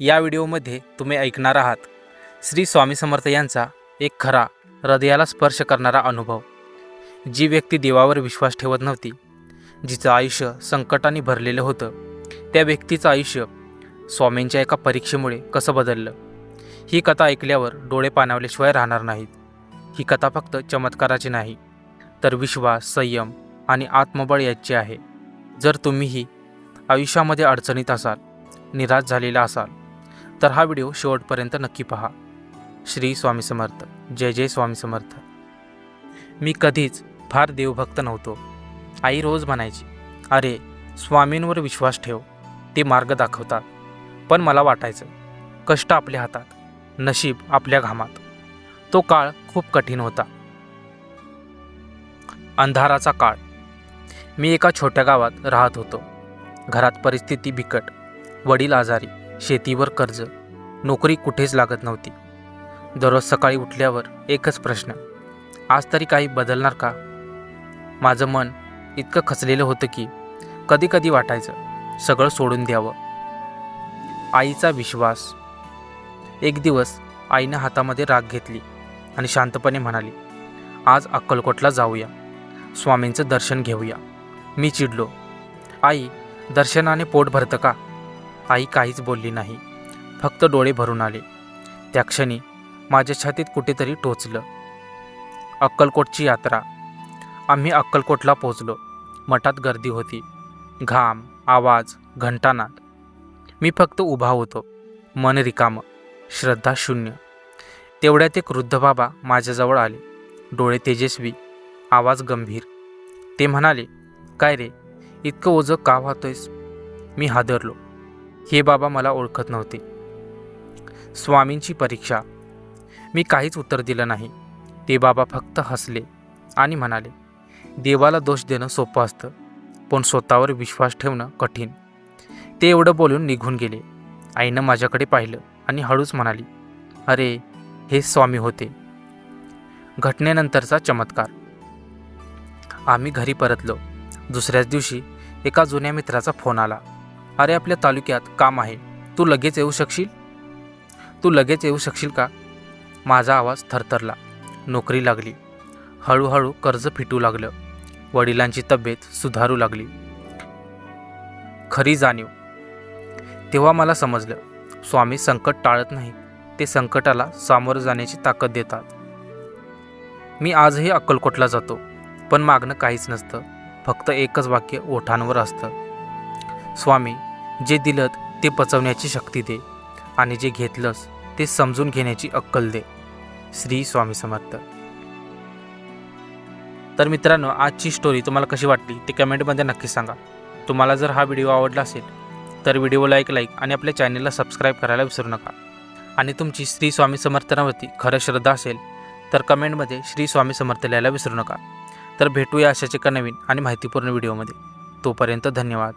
या व्हिडिओमध्ये तुम्ही ऐकणार आहात. श्री स्वामी समर्थ यांचा एक खरा हृदयाला स्पर्श करणारा अनुभव. जी व्यक्ती देवावर विश्वास ठेवत नव्हती जिचं आयुष्य संकटाने भरलेलं होतं त्या व्यक्तीचं आयुष्य स्वामींच्या एका परीक्षेमुळे कसं बदललं? ही कथा ऐकल्यावर डोळे पाणावल्याशिवाय राहणार नाहीत. ही कथा फक्त चमत्काराची नाही तर विश्वास संयम आणि आत्मबळ याची आहे. जर तुम्हीही आयुष्यामध्ये अडचणीत असाल निराश झालेला असाल तर हा व्हिडिओ शेवटपर्यंत नक्की पहा. श्री स्वामी समर्थ. जय जय स्वामी समर्थ. मी कधीच फार देवभक्त नव्हतो. आई रोज म्हणायची अरे स्वामींवर विश्वास ठेव. ते मार्ग दाखवतात. पण मला वाटायचं कष्ट आपल्या हातात नशीब आपल्या घामात. तो काळ खूप कठीण होता. अंधाराचा काळ. मी एका छोट्या गावात राहत होतो. घरात परिस्थिती बिकट. वडील आजारी. शेतीवर कर्ज. नोकरी कुठेच लागत नव्हती. दररोज सकाळी उठल्यावर एकच प्रश्न आज तरी काही बदलणार का? माझं मन इतकं खचलेलं होतं की कधी कधी वाटायचं सगळं सोडून द्यावं. आईचा विश्वास. एक दिवस आईनं हातामध्ये राग घेतली आणि शांतपणे म्हणाली आज अक्कलकोटला जाऊया. स्वामींचं दर्शन घेऊया. मी चिडलो. आई दर्शनाने पोट भरतं का? आई काहीच बोलली नाही. फक्त डोळे भरून आले. त्या क्षणी माझ्या छातीत कुठेतरी टोचलं. अक्कलकोटची यात्रा. आम्ही अक्कलकोटला पोचलो मठात गर्दी होती. घाम आवाज घंटानाद. मी फक्त उभा होतो. मन रिकामं. श्रद्धा शून्य. तेवढ्यात एक वृद्ध बाबा माझ्याजवळ आले. डोळे तेजस्वी आवाज गंभीर. ते म्हणाले काय रे इतकं ओझं का वाहतोयस? मी हादरलो. हे बाबा मला ओळखत नव्हते. स्वामींची परीक्षा. मी काहीच उत्तर दिलं नाही. ते बाबा फक्त हसले आणि म्हणाले देवाला दोष देणं सोपं असतं पण स्वतःवर विश्वास ठेवणं कठीण. ते एवढं बोलून निघून गेले. आईनं माझ्याकडे पाहिलं आणि हळूच म्हणाली अरे हे स्वामी होते. घटनेनंतरचा चमत्कार. आम्ही घरी परतलो. दुसऱ्याच दिवशी एका जुन्या मित्राचा फोन आला. अरे आपल्या तालुक्यात काम आहे. तू लगेच येऊ शकशील? तू लगेच येऊ शकशील का? माझा आवाज थरथरला. नोकरी लागली. हळूहळू कर्ज फिटू लागलं. वडिलांची तब्येत सुधारू लागली. खरी जाणीव. तेव्हा मला समजलं स्वामी संकट टाळत नाही. ते संकटाला सामोरं जाण्याची ताकद देतात. मी आजही अक्कलकोटला जातो पण मागणं काहीच नसतं. फक्त एकच वाक्य ओठांवर असतं. स्वामी जे दिलं ते पचवण्याची शक्ती दे आणि जे घेतलंस ते समजून घेण्याची अक्कल दे. श्री स्वामी समर्थ. तर मित्रांनो आजची स्टोरी तुम्हाला कशी वाटली ते कमेंटमध्ये नक्की सांगा. तुम्हाला जर हा व्हिडिओ आवडला असेल तर व्हिडिओला एक लाईक आणि आपल्या चॅनलला सबस्क्राईब करायला विसरू नका. आणि तुमची श्री स्वामी समर्थनावरती खरं श्रद्धा असेल तर कमेंटमध्ये श्री स्वामी समर्थ लिहायला विसरू नका. तर भेटूया अशाच एका नवीन आणि माहितीपूर्ण व्हिडिओमध्ये तोपर्यंत धन्यवाद.